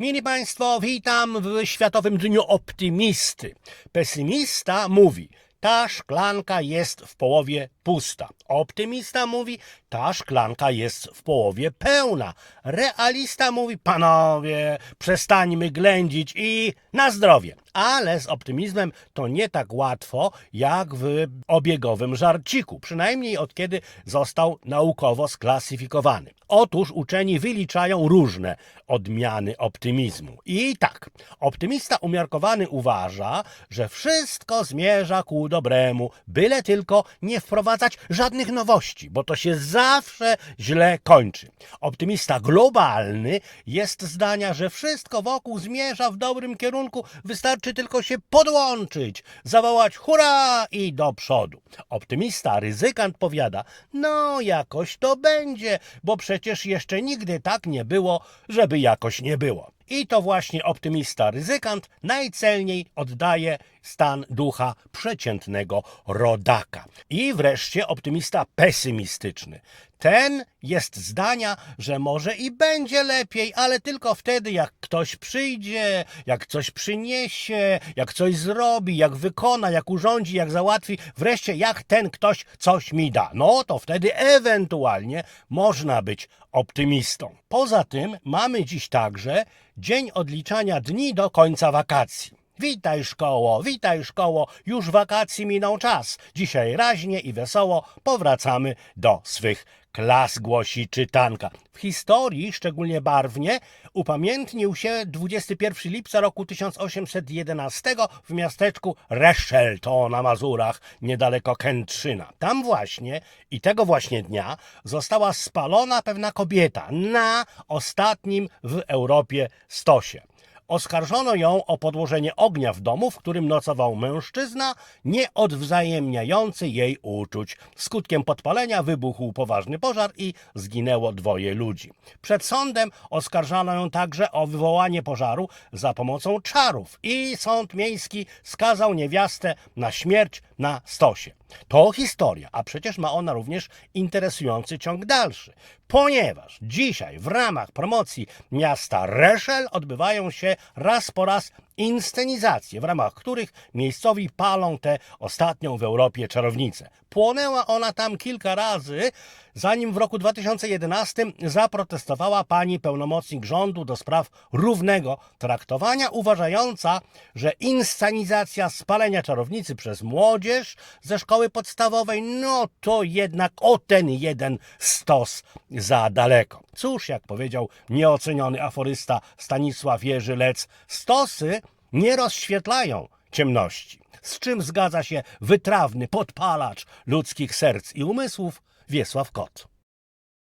Mili Państwo, witam w Światowym Dniu Optymisty. Pesymista mówi, ta szklanka jest w połowie pusta. Optymista mówi, ta szklanka jest w połowie pełna. Realista mówi, panowie, przestańmy ględzić i na zdrowie. Ale z optymizmem to nie tak łatwo jak w obiegowym żarciku, przynajmniej od kiedy został naukowo sklasyfikowany. Otóż uczeni wyliczają różne odmiany optymizmu. I tak, optymista umiarkowany uważa, że wszystko zmierza ku dobremu, byle tylko nie wprowadzać żadnych nowości, bo to się zawsze źle kończy. Optymista globalny jest zdania, że wszystko wokół zmierza w dobrym kierunku, wystarczy tylko się podłączyć, zawołać hurra i do przodu. Optymista ryzykant powiada, no jakoś to będzie, bo przecież jeszcze nigdy tak nie było, żeby jakoś nie było. I to właśnie optymista ryzykant najcelniej oddaje stan ducha przeciętnego rodaka. I wreszcie optymista pesymistyczny. Ten jest zdania, że może i będzie lepiej, ale tylko wtedy, jak ktoś przyjdzie, jak coś przyniesie, jak coś zrobi, jak wykona, jak urządzi, jak załatwi, wreszcie jak ten ktoś coś mi da. No to wtedy ewentualnie można być optymistą. Poza tym mamy dziś także dzień odliczania dni do końca wakacji. Witaj szkoło, witaj szkoło, już wakacji minął czas. Dzisiaj raźnie i wesoło powracamy do swych klas, głosi czytanka. W historii, szczególnie barwnie, upamiętnił się 21 lipca roku 1811 w miasteczku Reszel, to na Mazurach, niedaleko Kętrzyna. Tam właśnie i tego właśnie dnia została spalona pewna kobieta na ostatnim w Europie stosie. Oskarżono ją o podłożenie ognia w domu, w którym nocował mężczyzna, nie odwzajemniający jej uczuć. Skutkiem podpalenia wybuchł poważny pożar i zginęło dwoje ludzi. Przed sądem oskarżano ją także o wywołanie pożaru za pomocą czarów i sąd miejski skazał niewiastę na śmierć na stosie. To historia, a przecież ma ona również interesujący ciąg dalszy, ponieważ dzisiaj w ramach promocji miasta Reszel odbywają się raz po raz inscenizacje, w ramach których miejscowi palą tę ostatnią w Europie czarownicę. Płonęła ona tam kilka razy, zanim w roku 2011 zaprotestowała pani pełnomocnik rządu do spraw równego traktowania, uważająca, że inscenizacja spalenia czarownicy przez młodzież ze szkoły podstawowej, no to jednak o ten jeden stos za daleko. Cóż, jak powiedział nieoceniony aforysta Stanisław Jerzy Lec, stosy nie rozświetlają ciemności. Z czym zgadza się wytrawny podpalacz ludzkich serc i umysłów Wiesław Kot.